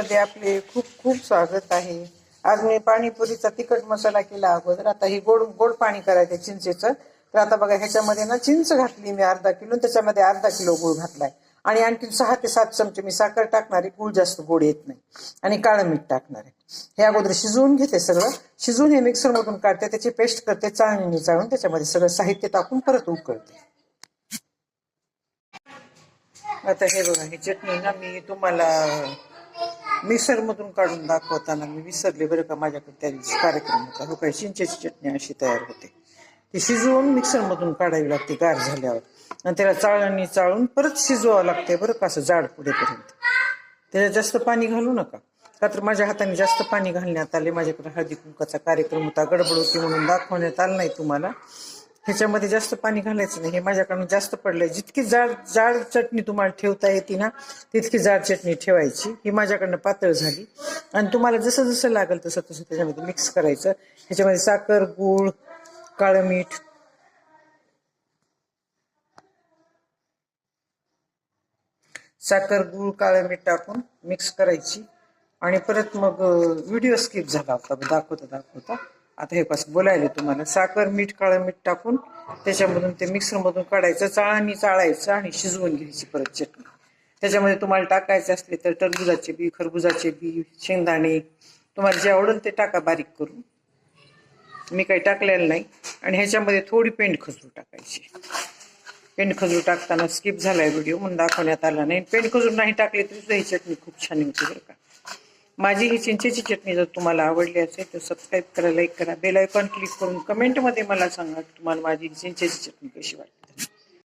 मध्ये आपले खूप खूप स्वागत आहे. आज मी पाणीपुरीचा तिखट मसाला केला अगोदर. आता ही गोड गोड पाणी करायचं चिंचेचं. तर आता बघा ह्याच्यामध्ये ना चिंच घातली मी अर्धा किलो आणि त्याच्यामध्ये अर्धा किलो गुळ घातलाय. आणि आणखी सहा ते सात चमचे मी साखर टाकणार आहे. गुळ जास्त गोड येत नाही. आणि काळं मीठ टाकणार आहे. हे अगोदर शिजवून घेते सगळं. शिजवून हे मिक्सरमधून काढते. त्याची पेस्ट करते चाळणीने चाळून त्याच्यामध्ये सगळं साहित्य टाकून परत उकळते. आता हे बघा ही चटणी ना मी तुम्हाला मिक्सरमधून काढून दाखवताना मी विसरले बरं का माझ्याकडे त्या दिवशी कार्यक्रम होता. हो काय? चिंचेची चटणी अशी तयार होते. ती शिजवून मिक्सरमधून काढावी लागते गार झाल्यावर. आणि त्याला चाळणी चाळून परत शिजवावं लागते बरं का असं जाड पुढेपर्यंत. त्याला जास्त पाणी घालू नका. का तर माझ्या हाताने जास्त पाणी घालण्यात आले. माझ्याकडे हळदी कुंकाचा कार्यक्रम होता. गडबड होती म्हणून दाखवण्यात आला नाही तुम्हाला. ह्याच्यामध्ये जास्त पाणी घालायचं नाही. हे माझ्याकडून जास्त पडलंय. जितकी जाड जाड चटणी तुम्हाला ठेवता येते ना तितकी जाड चटणी ठेवायची. ही माझ्याकडनं पातळ झाली. आणि तुम्हाला जसं जसं लागेल तसं तसं त्याच्यामध्ये मिक्स करायचं. ह्याच्यामध्ये साखर गूळ काळं मीठ. साखर गूळ काळं मीठ टाकून मिक्स करायची. आणि परत मग व्हिडिओ स्किप झाला होता दाखवता दाखवता. आता हे पास बोलायला तुम्हाला साखर मीठ काळं मीठ टाकून त्याच्यामधून ते मिक्सरमधून काढायचं चाळणी चाळायचं आणि शिजवून घ्यायची परत चटणी. त्याच्यामध्ये तुम्हाला टाकायचे असले तर टरबुजाचे बी खरबुजाचे बी शेंगदाणे. तुम्हाला जे आवडेल ते टाका बारीक करून. मी काही टाकलेलं नाही. आणि ह्याच्यामध्ये थोडी पेंड खजूर टाकायची. पेंड खजूर टाकताना स्किप झालाय व्हिडिओ म्हणून दाखवण्यात आला नाही. पेंड खजूर नाही टाकली तरी सुद्धा ही चटणी खूप छान होती बरं का. माझी ही चिंचेची चटणी जर तुम्हाला आवडली असेल तर सबस्क्राईब करा लाईक करा. बेल आयकॉन क्लिक करून कमेंटमध्ये मला सांगा की तुम्हाला माझी चिंचेची चटणी कशी वाटते.